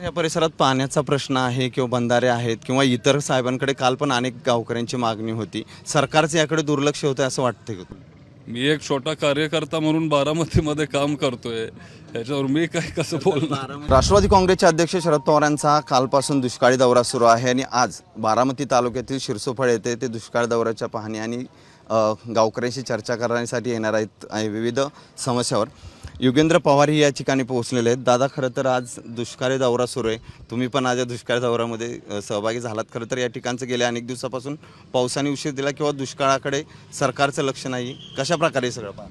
तर या परिसरात पाण्याचा प्रश्न आहे किंवा बंधारे आहेत किंवा इतर साहेबांकडे काल पण अनेक गावकऱ्यांची मागणी होती. सरकारचं याकडे दुर्लक्ष होतं असं वाटतंय का? मी एक छोटा कार्यकर्ता म्हणून बारामतीमध्ये काम करतोय. याच्यावर मी काय कसं बोलणार? राष्ट्रवादी काँग्रेसचे अध्यक्ष शरद पवार यांचा कालपासून दुष्काळी दौरा सुरू आहे आणि आज बारामती तालुक्यातील शिरसोफळ येथे ते दुष्काळ दौऱ्याच्या पाहणी आणि गावकऱ्यांशी चर्चा करण्यासाठी येणार आहेत विविध समस्यावर. युगेंद्र पवारही या ठिकाणी पोहोचलेले आहेत. दादा खरं तर आज दुष्काळी दौरा सुरू आहे. तुम्ही पण आज या दुष्काळी दौऱ्यामध्ये सहभागी झालात. खरं तर या ठिकाणचं गेल्या अनेक दिवसापासून पावसाने उशीर दिला किंवा दुष्काळाकडे सरकारचं लक्ष नाही. कशा प्रकारे सगळं पहा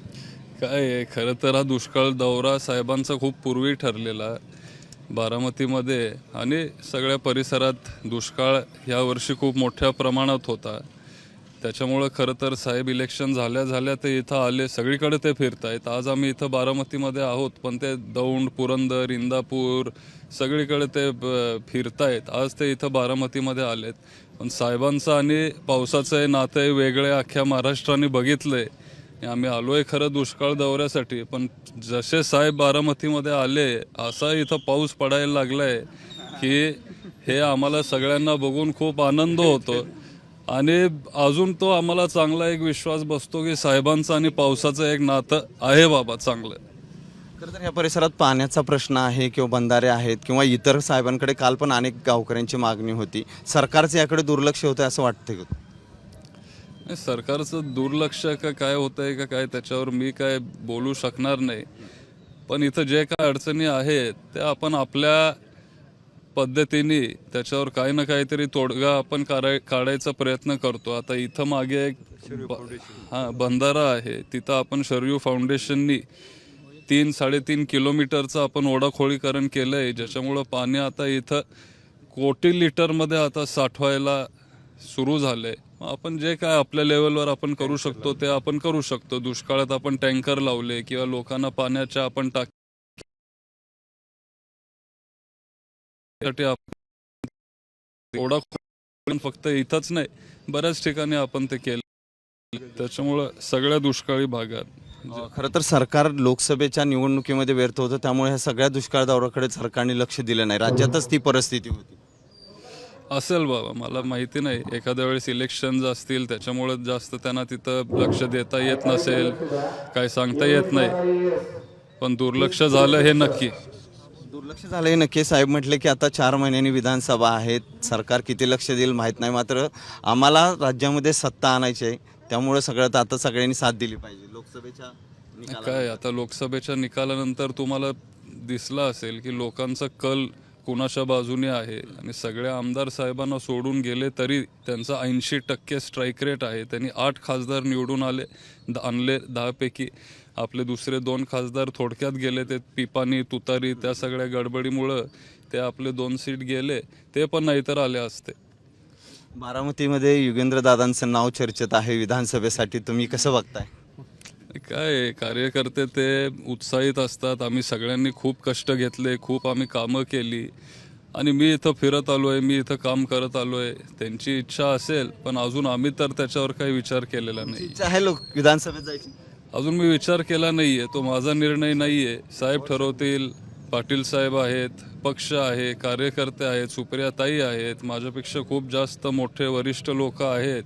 काय आहे? खरं तर हा दुष्काळ दौरा साहेबांचा खूप पूर्वी ठरलेला बारामतीमध्ये आणि सगळ्या परिसरात दुष्काळ यावर्षी खूप मोठ्या प्रमाणात होता. त्याच्यामुळं खरं तर साहेब इलेक्शन झाल्या झाल्या ते इथं आले. सगळीकडे ते फिरतायत. आज आम्ही इथं बारामतीमध्ये आहोत पण ते दौंड पुरंदर इंदापूर सगळीकडे ते फिरतायत. आज ते इथं बारामतीमध्ये आलेत. पण साहेबांचं आणि पावसाचं हे नातं वेगळे अख्ख्या महाराष्ट्राने बघितलंय. आम्ही आलोय खरं दुष्काळ दौऱ्यासाठी. पण जसे साहेब बारामतीमध्ये आले असा इथं पाऊस पडायला लागलाय की हे आम्हाला सगळ्यांना बघून खूप आनंद होतो. आणि अजून तो आम्हाला चांगला एक विश्वास बसतो की साहेबांचं आणि पावसाचं एक नातं आहे बाबा चांगलं. खरं तर या परिसरात पाण्याचा प्रश्न आहे किंवा बंधारे आहेत किंवा इतर साहेबांकडे काल पण अनेक गावकऱ्यांची मागणी होती. सरकारचं याकडे दुर्लक्ष होतं असं वाटतंय का? नाही, सरकारचं दुर्लक्ष का काय होतंय का काय त्याच्यावर मी काय बोलू शकणार नाही. पण इथं जे काय अडचणी आहेत त्या आपण आपल्या पद्धतीने त्याच्यावर काही ना काहीतरी तोडगा आपण काढाय काढायचा प्रयत्न करतो. आता इथं मागे एक हा बंधारा आहे. तिथं आपण शरयू फाउंडेशननी तीन साडेतीन किलोमीटरचं आपण ओढाखोळीकरण केलंय. ज्याच्यामुळं पाणी आता इथं कोटी लिटरमध्ये आता साठवायला सुरू झालंय. मग आपण जे काय आपल्या लेवलवर आपण करू शकतो ते आपण करू शकतो. दुष्काळात आपण टँकर लावले किंवा लोकांना पाण्याच्या आपण टाक फक्त इथंच नाही बऱ्याच ठिकाणी आपण ते केलं. त्याच्यामुळं सगळ्या दुष्काळी भागात. खरं तर सरकार लोकसभेच्या निवडणुकीमध्ये व्यर्थ होतं त्यामुळे ह्या सगळ्या दुष्काळ दौऱ्याकडे सरकारने लक्ष दिलं नाही. राज्यातच ती परिस्थिती होती. असेल बाबा मला माहिती नाही. एखाद्या वेळेस इलेक्शन असतील त्याच्यामुळे जास्त त्यांना तिथं लक्ष देता येत नसेल काही सांगता येत नाही. पण दुर्लक्ष झालं हे नक्की. दुर्लक्ष झालंय नक्की. साहेब म्हटले की आता चार महिन्यांनी विधानसभा आहेत. सरकार किती लक्ष देईल माहीत नाही. मात्र आम्हाला राज्यामध्ये सत्ता आणायची आहे. त्यामुळे सगळ्यात आता सगळ्यांनी साथ दिली पाहिजे. लोकसभेच्या काय आता लोकसभेच्या निकालानंतर तुम्हाला दिसलं असेल की लोकांचा कल कुणाच्या बाजूने आहे? आणि सगळ्या आमदार साहेबांना सोडून गेले तरी त्यांचा ऐंशी टक्के स्ट्राईक रेट आहे. त्यांनी आठ खासदार निवडून आले द- आणले दहापैकी. आपले दुसरे दोन खासदार थोडक्यात गेले ते पिपानी तुतारी त्या सगळ्या गडबडीमुळं ते आपले दोन सीट गेले. ते पण नाहीतर आले असते. बारामतीमध्ये युगेंद्र दादांचं नाव चर्चेत आहे. विधानसभेसाठी तुम्ही कसं बघताय? काय आहे, कार्यकर्ते ते उत्साहित असतात. आम्ही सगळ्यांनी खूप कष्ट घेतले खूप आम्ही कामं केली. आणि मी इथं फिरत आलोय मी इथं काम करत आलोय त्यांची इच्छा असेल पण अजून आम्ही तर त्याच्यावर काही विचार केलेला नाही इच्छा आहे लोक विधानसभेत जायची? अजून मी विचार केला नाहीये. तो माझा निर्णय नाहीये. साहेब ठरवतील पाटील साहेब आहेत पक्ष आहे कार्यकर्ते आहेत सुप्रियाताई आहेत. माझ्यापेक्षा खूप जास्त मोठे वरिष्ठ लोक आहेत.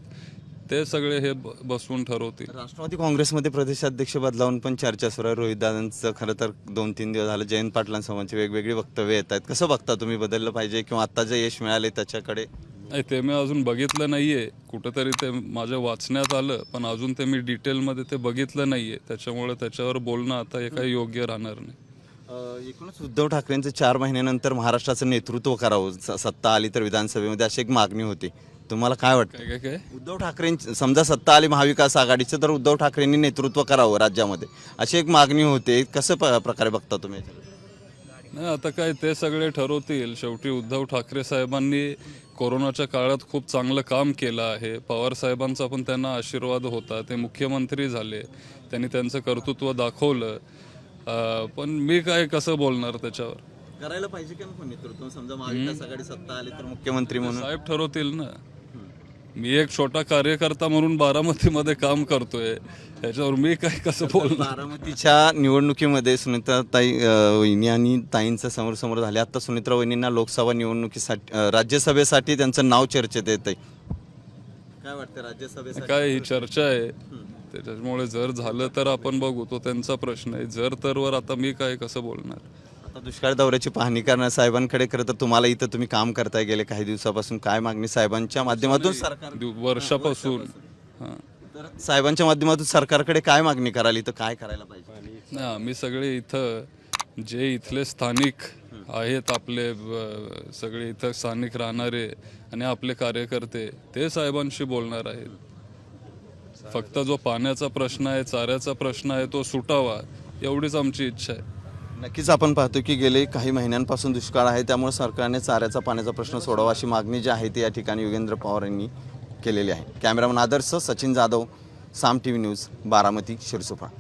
ते सगळे हे ब- बसवून ठरवतील. राष्ट्रवादी काँग्रेसमध्ये प्रदेशाध्यक्ष बदलावून पण चर्चा सुरू आहे. रोहित दादांचं खरं तर दोन तीन दिवस झालं. जयंत पाटलांसमोरचे वेगवेगळी वक्तव्य येत आहेत. कसं बघता तुम्ही? बदललं पाहिजे किंवा आता जे यश मिळाले त्याच्याकडे? नाही ते मी अजून बघितलं नाहीये. कुठंतरी ते माझ्या वाचण्यात आलं पण अजून ते मी डिटेलमध्ये ते बघितलं नाहीये. त्याच्यामुळे त्याच्यावर बोलणं आता हे काही योग्य राहणार नाही. अं, एकूणच उद्धव ठाकरेंचं चार महिन्यानंतर महाराष्ट्राचं नेतृत्व करावं. स- सत्ता आली तर विधानसभेमध्ये अशी एक मागणी होती. तुम्हाला काय वाटतं? काय काय काय? उद्धव ठाकरेंची समजा सत्ता आली महाविकास आघाडीचं तर उद्धव ठाकरेंनी नेतृत्व करावं राज्यामध्ये. अशी एक मागणी होते. कसं प- प्रकारे बघता तुम्ही याच्याकडे? नाही आता काय ते सगळे ठरवतील. शेवटी उद्धव ठाकरे साहेबांनी कोरोनाच्या काळात खूप चांगलं काम केलं आहे. पवार साहेबांचा पण त्यांना आशीर्वाद होता. ते मुख्यमंत्री झाले. त्यांनी त्यांचं कर्तृत्व दाखवलं. अं, पण मी काय कसं बोलणार त्याच्यावर? करायला पाहिजे का नको नेतृत्व? समजा महाविकास आघाडी सत्ता आली तर मुख्यमंत्री म्हणून. साहेब ठरवतील ना. मी एक छोटा कार्यकर्ता म्हणून बारामतीमध्ये काम करतोय. त्याच्यावर मी काय कसं बोलणार? बारामतीच्या निवडणुकीमध्ये सुनीता ताई अ, वहिनी आणि ताईंचं समोर समोर झाले. आता सुनित्रा वहिनींना लोकसभा निवडणुकीसाठी अ, राज्यसभेसाठी त्यांचं नाव चर्चेत येत आहे काय वाटतं राज्यसभेसाठी? काय ही चर्चा आहे. त्याच्यामुळे जर झालं तर आपण बघू. तो त्यांचा प्रश्न आहे. जर तर वर आता मी काय कसं बोलणार? आता दुष्काळ दौऱ्याची पाहणी करणार साहेबांकडे. खरं तर तुम्हाला इथं तुम्ही काम करताय गेले काही दिवसापासून. काय मागणी साहेबांच्या माध्यमातून सरकार दि- वर्षापासून. हां. तर साहेबांच्या माध्यमातून सरकारकडे काय मागणी कराल इथं काय करायला पाहिजे? नाही आम्ही सगळे इथं जे इथले स्थानिक आहेत आपले ब- सगळे इथं स्थानिक राहणारे आणि आपले कार्यकर्ते ते साहेबांशी बोलणार आहेत. फक्त जो पाण्याचा प्रश्न आहे चाऱ्याचा प्रश्न आहे तो सुटावा एवढीच आमची इच्छा आहे. नक्कीच आपण पाहतो की गेले काही महिन्यांपासून दुष्काळ आहे. त्यामुळे सरकारने चाऱ्याचा पाण्याचा प्रश्न सोडावा अशी मागणी जी आहे ती या ठिकाणी योगेंद्र पवार यांनी केलेली आहे. Cameraman Adarsh Sachin Jadhav Saam T V news Baramati शिरसोफा